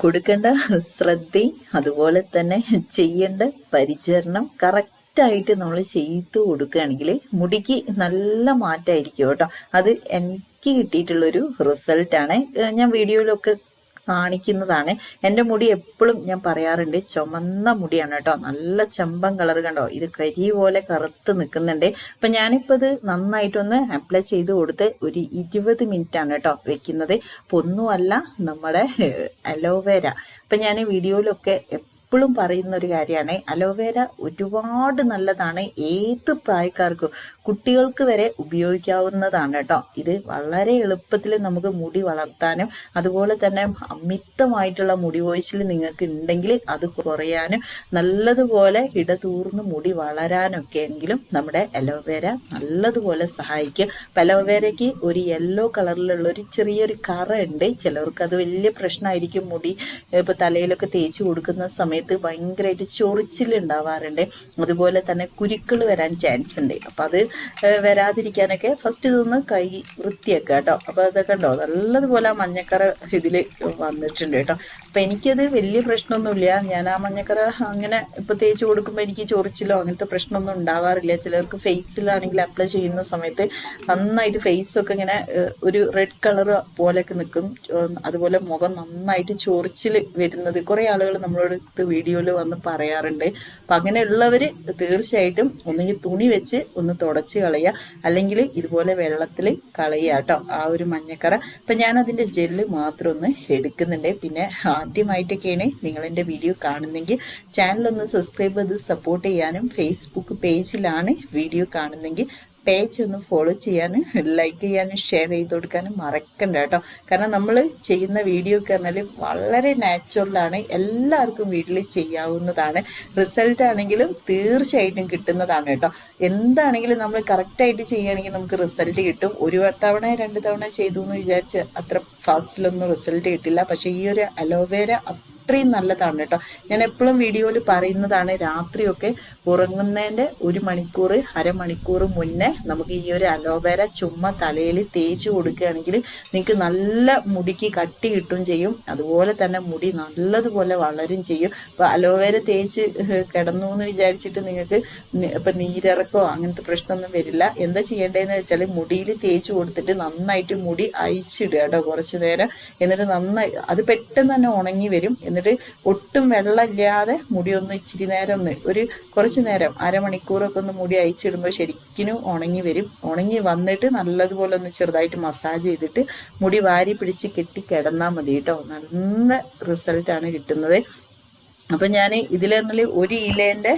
കൊടുക്കേണ്ട ശ്രദ്ധയും അതുപോലെ തന്നെ ചെയ്യേണ്ട പരിചരണം കറക്റ്റായിട്ട് നമ്മൾ ചെയ്തു കൊടുക്കുകയാണെങ്കിൽ മുടിക്ക് നല്ല മാറ്റമായിരിക്കും കേട്ടോ. അത് എനിക്ക് കിട്ടിയിട്ടുള്ളൊരു റിസൾട്ടാണ് ഞാൻ വീഡിയോയിലൊക്കെ കാണിക്കുന്നതാണ്. എന്റെ മുടി എപ്പോഴും ഞാൻ പറയാറുണ്ട് ചുമന്ന മുടിയാണ് കേട്ടോ. നല്ല ചെമ്പൻ കളർ കണ്ടോ? ഇത് കരി പോലെ കറുത്ത് നിൽക്കുന്നുണ്ട്. അപ്പം ഞാനിപ്പോൾ ഇത് നന്നായിട്ടൊന്ന് അപ്ലൈ ചെയ്ത് കൊടുത്ത് ഒരു ഇരുപത് മിനിറ്റ് ആണ് കേട്ടോ വെക്കുന്നത്. അപ്പോൾ ഒന്നുമല്ല നമ്മുടെ അലോവേര. അപ്പം ഞാൻ വീഡിയോയിലൊക്കെ എപ്പോഴും പറയുന്ന ഒരു കാര്യമാണ് അലോവേര ഒരുപാട് നല്ലതാണ് ഏത് പ്രായക്കാർക്കും കുട്ടികൾക്ക് വരെ ഉപയോഗിക്കാവുന്നതാണ് കേട്ടോ. ഇത് വളരെ എളുപ്പത്തിൽ നമുക്ക് മുടി വളർത്താനും അതുപോലെ തന്നെ അമിതമായിട്ടുള്ള മുടി വോയിച്ചിൽ നിങ്ങൾക്ക് ഉണ്ടെങ്കിൽ അത് കുറയാനും നല്ലതുപോലെ ഇടതൂർന്ന് മുടി വളരാനൊക്കെ എങ്കിലും നമ്മുടെ അലോവേര നല്ലതുപോലെ സഹായിക്കും. അപ്പം അലോവേരയ്ക്ക് ഒരു യെല്ലോ കളറിലുള്ള ഒരു ചെറിയൊരു കറ ഉണ്ട്. ചിലർക്ക് അത് വലിയ പ്രശ്നമായിരിക്കും മുടി ഇപ്പോൾ തലയിലൊക്കെ തേച്ച് കൊടുക്കുന്ന സമയത്ത് ഭയങ്കരമായിട്ട് ചൊറിച്ചിൽ ഉണ്ടാവാറുണ്ട്. അതുപോലെ തന്നെ കുരുക്കൾ വരാൻ ചാൻസ് ഉണ്ട്. അപ്പം അത് വരാതിരിക്കാനൊക്കെ ഫസ്റ്റ് ഇതൊന്ന് കൈ വൃത്തിയാക്കുക കേട്ടോ. അപ്പോൾ അതൊക്കെ ഉണ്ടോ? നല്ലതുപോലെ ആ മഞ്ഞക്കറ ഇതിൽ വന്നിട്ടുണ്ട് കേട്ടോ. അപ്പം എനിക്കത് വലിയ പ്രശ്നമൊന്നുമില്ല. ഞാൻ ആ മഞ്ഞക്കറ അങ്ങനെ ഇപ്പോൾ തേച്ച് കൊടുക്കുമ്പോൾ എനിക്ക് ചൊറിച്ചിലോ അങ്ങനത്തെ പ്രശ്നമൊന്നും ഉണ്ടാവാറില്ല. ചിലർക്ക് ഫേസിലാണെങ്കിൽ അപ്ലൈ ചെയ്യുന്ന സമയത്ത് നന്നായിട്ട് ഫേസൊക്കെ ഇങ്ങനെ ഒരു റെഡ് കളർ പോലെയൊക്കെ നിൽക്കും. അതുപോലെ മുഖം നന്നായിട്ട് ചൊറിച്ചിൽ വരുന്നത്. കുറേ ആളുകൾ നമ്മളോട് വീഡിയോയിൽ വന്ന് പറയാറുണ്ട്. അപ്പം അങ്ങനെയുള്ളവർ തീർച്ചയായിട്ടും ഒന്നുകിൽ തുണി വെച്ച് ഒന്ന് തുടച്ച് കളയുക. അല്ലെങ്കിൽ ഇതുപോലെ വെള്ളത്തിൽ കളയുക കേട്ടോ. ആ ഒരു മഞ്ഞക്കറ. അപ്പം ഞാൻ അതിന്റെ ജെല്ല് മാത്രം ഒന്ന് എടുക്കുന്നുണ്ട്. പിന്നെ ആദ്യമായിട്ടൊക്കെയാണ് നിങ്ങളെന്റെ വീഡിയോ കാണുന്നെങ്കിൽ ചാനലൊന്ന് സബ്സ്ക്രൈബ് ചെയ്ത് സപ്പോർട്ട് ചെയ്യാനും ഫേസ്ബുക്ക് പേജിലാണ് വീഡിയോ കാണുന്നെങ്കിൽ പേജ് ഒന്ന് ഫോളോ ചെയ്യാനും ലൈക്ക് ചെയ്യാനും ഷെയർ ചെയ്ത് കൊടുക്കാനും മറക്കണ്ട കേട്ടോ. കാരണം നമ്മൾ ചെയ്യുന്ന വീഡിയോ ഒക്കെ പറഞ്ഞാൽ വളരെ നാച്ചുറലാണ് എല്ലാവർക്കും വീട്ടിൽ ചെയ്യാവുന്നതാണ്. റിസൾട്ട് ആണെങ്കിലും തീർച്ചയായിട്ടും കിട്ടുന്നതാണ് കേട്ടോ. എന്താണെങ്കിലും നമ്മൾ കറക്റ്റായിട്ട് ചെയ്യുകയാണെങ്കിൽ നമുക്ക് റിസൾട്ട് കിട്ടും. ഒരു തവണ രണ്ട് തവണ ചെയ്തു എന്ന് വിചാരിച്ച് അത്ര ഫാസ്റ്റിലൊന്നും റിസൾട്ട് കിട്ടില്ല. പക്ഷേ ഈ ഒരു അലോവേര അത്രയും നല്ലതാണ് കേട്ടോ. ഞാൻ എപ്പോഴും വീഡിയോയിൽ പറയുന്നതാണ് രാത്രിയൊക്കെ ഉറങ്ങുന്നതിന്റെ ഒരു മണിക്കൂർ അരമണിക്കൂർ മുന്നേ നമുക്ക് ഈ ഒരു അലോവേര ചുമ്മാ തലയിൽ തേച്ച് കൊടുക്കുകയാണെങ്കിൽ നിങ്ങൾക്ക് നല്ല മുടിക്ക് കട്ടി കിട്ടും ചെയ്യും. അതുപോലെ തന്നെ മുടി നല്ലതുപോലെ വളരും ചെയ്യും. അപ്പോൾ അലോവേര തേച്ച് കിടന്നു എന്ന് വിചാരിച്ചിട്ട് നിങ്ങൾക്ക് ഇപ്പം നീരിറക്കോ അങ്ങനത്തെ പ്രശ്നമൊന്നും വരില്ല. എന്താ ചെയ്യേണ്ടതെന്ന് വെച്ചാൽ മുടിയിൽ തേച്ച് കൊടുത്തിട്ട് നന്നായിട്ട് മുടി അയച്ചിടുക കേട്ടോ കുറച്ച് നേരം. എന്നിട്ട് നന്നായി അത് പെട്ടെന്ന് തന്നെ ഉണങ്ങി വരും. എന്നിട്ട് ഒട്ടും വെള്ളമില്ലാതെ മുടി ഒന്ന് ഇച്ചിരി നേരം ഒന്ന് ഒരു കുറച്ച് നേരം അരമണിക്കൂറൊക്കെ ഒന്ന് മുടി അയച്ചിടുമ്പോൾ ശരിക്കും ഉണങ്ങി വരും. ഉണങ്ങി വന്നിട്ട് നല്ലതുപോലെ ഒന്ന് ചെറുതായിട്ട് മസാജ് ചെയ്തിട്ട് മുടി വാരി പിടിച്ച് കെട്ടി കിടന്നാൽ മതി കേട്ടോ. നല്ല റിസൾട്ടാണ് കിട്ടുന്നത്. അപ്പം ഞാൻ ഇതിൽ പറഞ്ഞാൽ ഒരു ഇലേന്റെ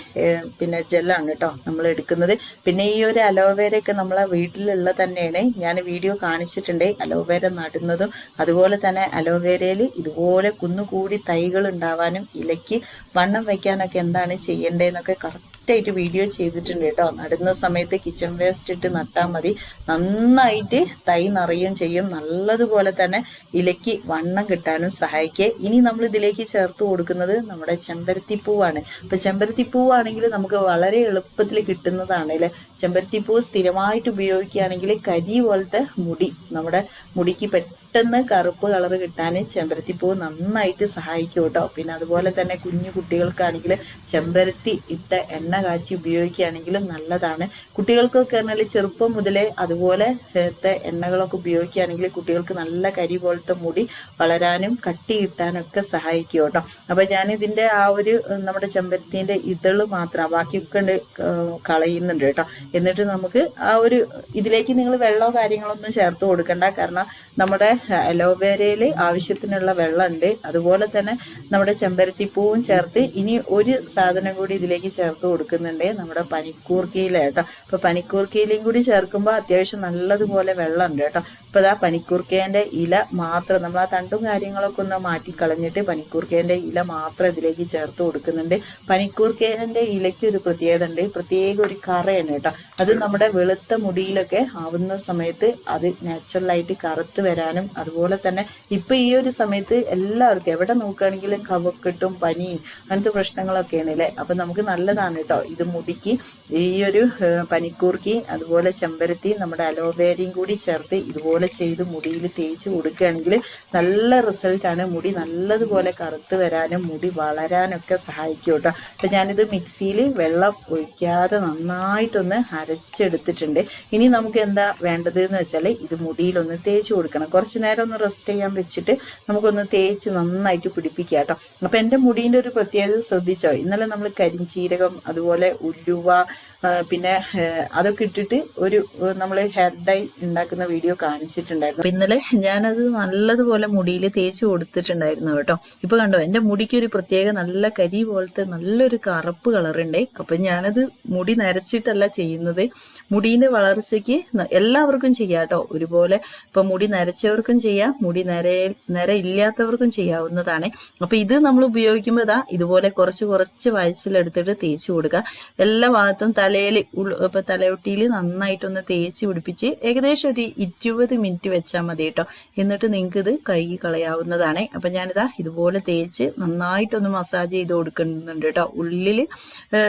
പിന്നെ ജെല്ലാണ് കേട്ടോ നമ്മൾ എടുക്കുന്നത്. പിന്നെ ഈ ഒരു അലോവേരയൊക്കെ നമ്മളെ വീട്ടിലുള്ള തന്നെയാണ്. ഞാൻ വീഡിയോ കാണിച്ചിട്ടുണ്ട്. അലോവേര നടുന്നതും അതുപോലെ തന്നെ അലോവേരയിൽ ഇതുപോലെ കുന്നുകൂടി തൈകൾ ഉണ്ടാവാനും ഇലയ്ക്ക് വണ്ണം വയ്ക്കാനൊക്കെ എന്താണ് ചെയ്യേണ്ടതെന്നൊക്കെ കറക്റ്റായിട്ട് വീഡിയോ ചെയ്തിട്ടുണ്ട് കേട്ടോ. നടുന്ന സമയത്ത് കിച്ചൺ വേസ്റ്റ് ഇട്ട് നട്ടാൽ മതി. നന്നായിട്ട് തൈ നിറയുകയും ചെയ്യും. നല്ലതുപോലെ തന്നെ ഇലയ്ക്ക് വണ്ണം കിട്ടാനും സഹായിക്കുക ഇനി നമ്മൾ ഇതിലേക്ക് ചേർത്ത് കൊടുക്കുന്നത് നമ്മുടെ ചെമ്പരത്തിപ്പൂവാണ്. ഇപ്പൊ ചെമ്പരത്തിപ്പൂവാണെങ്കിൽ നമുക്ക് വളരെ എളുപ്പത്തിൽ കിട്ടുന്നതാണ് അല്ലെ? ചെമ്പരത്തിപ്പൂ സ്ഥിരമായിട്ട് ഉപയോഗിക്കുകയാണെങ്കിൽ കരി പോലത്തെ മുടി നമ്മുടെ മുടിക്ക് പെട്ടെന്ന് കറുപ്പ് കളർ കിട്ടാൻ ചെമ്പരത്തിപ്പൂ നന്നായിട്ട് സഹായിക്കും കേട്ടോ. പിന്നെ അതുപോലെ തന്നെ കുഞ്ഞു കുട്ടികൾക്കാണെങ്കിൽ ചെമ്പരത്തി ഇട്ട എണ്ണ കാച്ചി ഉപയോഗിക്കുകയാണെങ്കിലും നല്ലതാണ്. കുട്ടികൾക്കൊക്കെ പറഞ്ഞാൽ ചെറുപ്പം മുതലേ അതുപോലെ എണ്ണകളൊക്കെ ഉപയോഗിക്കുകയാണെങ്കിൽ കുട്ടികൾക്ക് നല്ല കരി പോലത്തെ മുടി വളരാനും കട്ടി കിട്ടാനൊക്കെ സഹായിക്കും കേട്ടോ. അപ്പൊ ഞാൻ ഇതിന്റെ ആ ഒരു നമ്മുടെ ചെമ്പരത്തിന്റെ ഇതൾ മാത്രം ബാക്കിയൊക്കെ ഉണ്ട് കളയുന്നുണ്ട് കേട്ടോ. എന്നിട്ട് നമുക്ക് ആ ഒരു ഇതിലേക്ക് നിങ്ങൾ വെള്ളമോ കാര്യങ്ങളൊന്നും ചേർത്ത് കൊടുക്കണ്ട. കാരണം നമ്മുടെ അലോവേരയിൽ ആവശ്യത്തിനുള്ള വെള്ളമുണ്ട്. അതുപോലെ തന്നെ നമ്മുടെ ചെമ്പരത്തിപ്പൂവും ചേർത്ത് ഇനി ഒരു സാധനം കൂടി ഇതിലേക്ക് ചേർത്ത് കൊടുക്കുന്നുണ്ട് നമ്മുടെ പനിക്കൂർക്കയില കേട്ടോ. അപ്പൊ പനിക്കൂർക്കയിലയും കൂടി ചേർക്കുമ്പോൾ അത്യാവശ്യം നല്ലതുപോലെ വെള്ളമുണ്ട് കേട്ടോ. അപ്പൊ ഇതാ പനിക്കൂർക്കേന്റെ ഇല മാത്രം നമ്മൾ ആ തണ്ടും കാര്യങ്ങളൊക്കെ ഒന്ന് മാറ്റി കളഞ്ഞിട്ട് പനിക്കൂർക്കേന്റെ ഇല മാത്രം ഇതിലേക്ക് ചേർത്ത് കൊടുക്കുന്നുണ്ട്. പനിക്കൂർക്കേന്റെ ഇലയ്ക്ക് ഒരു പ്രത്യേകത ഉണ്ട്. പ്രത്യേക ഒരു കറയാണ് കേട്ടോ. അത് നമ്മുടെ വെളുത്ത മുടിയിലൊക്കെ ആവുന്ന സമയത്ത് അത് നാച്ചുറലായിട്ട് കറുത്ത് വരാനും അതുപോലെ തന്നെ ഇപ്പൊ ഈ ഒരു സമയത്ത് എല്ലാവർക്കും എവിടെ നോക്കുകയാണെങ്കിലും കവക്കെട്ടും പനിയും അങ്ങനത്തെ പ്രശ്നങ്ങളൊക്കെയാണ് അല്ലേ? അപ്പൊ നമുക്ക് നല്ലതാണ് കേട്ടോ ഇത് മുടിക്ക്. ഈ ഒരു പനിക്കൂർക്കി അതുപോലെ ചെമ്പരത്തി നമ്മുടെ അലോവേരയും കൂടി ചേർത്ത് ഇതുപോലെ ചെയ്ത് മുടിയിൽ തേച്ച് കൊടുക്കുകയാണെങ്കിൽ നല്ല റിസൾട്ടാണ് മുടി നല്ലതുപോലെ കറുത്ത് വരാനും മുടി വളരാനൊക്കെ സഹായിക്കും കേട്ടോ അപ്പം ഞാനിത് മിക്സിയിൽ വെള്ളം ഒഴിക്കാതെ നന്നായിട്ടൊന്ന് അരച്ചെടുത്തിട്ടുണ്ട്. ഇനി നമുക്ക് എന്താ വേണ്ടത് എന്ന് വെച്ചാൽ ഇത് മുടിയിലൊന്ന് തേച്ച് കൊടുക്കണം. കുറച്ച് നേരം ഒന്ന് റെസ്റ്റ് ചെയ്യാൻ വെച്ചിട്ട് നമുക്കൊന്ന് തേച്ച് നന്നായിട്ട് പിടിപ്പിക്കുക കേട്ടോ. അപ്പം എന്റെ മുടീന്റെ ഒരു പ്രത്യേകത ശ്രദ്ധിച്ചോ? ഇന്നലെ നമ്മൾ കരിഞ്ചീരകം അതുപോലെ ഉല്ലുവ പിന്നെ അതൊക്കെ ഇട്ടിട്ട് ഒരു നമ്മൾ ഹെയർ ഡൈ ഉണ്ടാക്കുന്ന വീഡിയോ കാണിച്ചിട്ടുണ്ടായിരുന്നു. ഇന്നലെ ഞാനത് നല്ലതുപോലെ മുടിയിൽ തേച്ച് കൊടുത്തിട്ടുണ്ടായിരുന്നു കേട്ടോ. ഇപ്പൊ കണ്ടോ എന്റെ മുടിക്ക് ഒരു പ്രത്യേക നല്ല കരി പോലത്തെ നല്ലൊരു കറുപ്പ് കളറുണ്ടേ. അപ്പൊ ഞാനത് മുടി നരച്ചിട്ടല്ല ചെയ്യുന്നത്. മുടീന്റെ വളർച്ചയ്ക്ക് എല്ലാവർക്കും ചെയ്യാം കേട്ടോ. ഒരുപോലെ ഇപ്പൊ മുടി നരച്ചവർക്കും ചെയ്യാം. മുടി നര നര ഇല്ലാത്തവർക്കും ചെയ്യാവുന്നതാണ്. അപ്പൊ ഇത് നമ്മൾ ഉപയോഗിക്കുമ്പോൾ ഇതാ ഇതുപോലെ കുറച്ച് കുറച്ച് വയസ്സിലെടുത്തിട്ട് തേച്ച് കൊടുക്കുക. എല്ലാ ഭാഗത്തും തലയിൽ ഇപ്പൊ തലയൊട്ടിയിൽ നന്നായിട്ടൊന്ന് തേച്ച് പിടിപ്പിച്ച് ഏകദേശം ഒരു ഇരുപത് മിനിറ്റ് വെച്ചാൽ മതി കേട്ടോ. എന്നിട്ട് നിങ്ങൾക്ക് ഇത് കഴുകി കളയാവുന്നതാണ്. അപ്പൊ ഞാനിതാ ഇതുപോലെ തേച്ച് നന്നായിട്ടൊന്ന് മസാജ് ചെയ്ത് കൊടുക്കുന്നുണ്ട് കേട്ടോ. ഉള്ളിൽ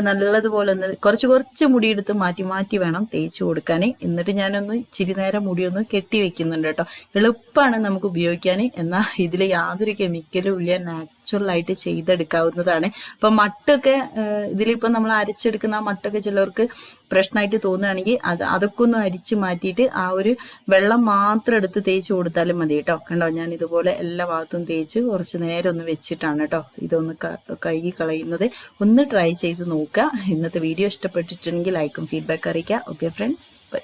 നല്ലതുപോലെ ഒന്ന് കുറച്ച് കുറച്ച് മുടിയെടുത്ത് മാറ്റി മാറ്റി വേണം തേച്ച് കൊടുക്കാൻ എന്നിട്ട് ഞാനൊന്ന് ഇച്ചിരി നേരം മുടിയൊന്ന് കെട്ടി വെക്കുന്നുണ്ട് കേട്ടോ. എളുപ്പമാണ് നമുക്ക് ഉപയോഗിക്കാൻ എന്നാൽ ഇതിൽ യാതൊരു കെമിക്കലും ഇല്ല. നാച്ചുറൽ ആയിട്ട് ചെയ്തെടുക്കാവുന്നതാണ്. അപ്പൊ മട്ടൊക്കെ ഇതിലിപ്പോ നമ്മൾ അരച്ചെടുക്കുന്ന ആ മട്ടൊക്കെ ചിലർക്ക് പ്രശ്നമായിട്ട് തോന്നുകയാണെങ്കിൽ അത് അതൊക്കെ ഒന്ന് അരിച്ച് മാറ്റിയിട്ട് ആ ഒരു വെള്ളം മാത്രം എടുത്ത് തേച്ച് കൊടുത്താലും മതി കേട്ടോ. കണ്ടോ? ഞാൻ ഇതുപോലെ എല്ലാ ഭാഗത്തും തേച്ച് കുറച്ച് നേരം ഒന്ന് വെച്ചിട്ടാണ് കേട്ടോ ഇതൊന്ന് കഴുകി കളയുന്നത്. ഒന്ന് ട്രൈ ചെയ്ത് നോക്കുക. ഇന്നത്തെ വീഡിയോ ഇഷ്ടപ്പെട്ടിട്ടുണ്ടെങ്കിൽ ലൈക്കും ഫീഡ്ബാക്ക് അറിയിക്കുക. Okay friends bye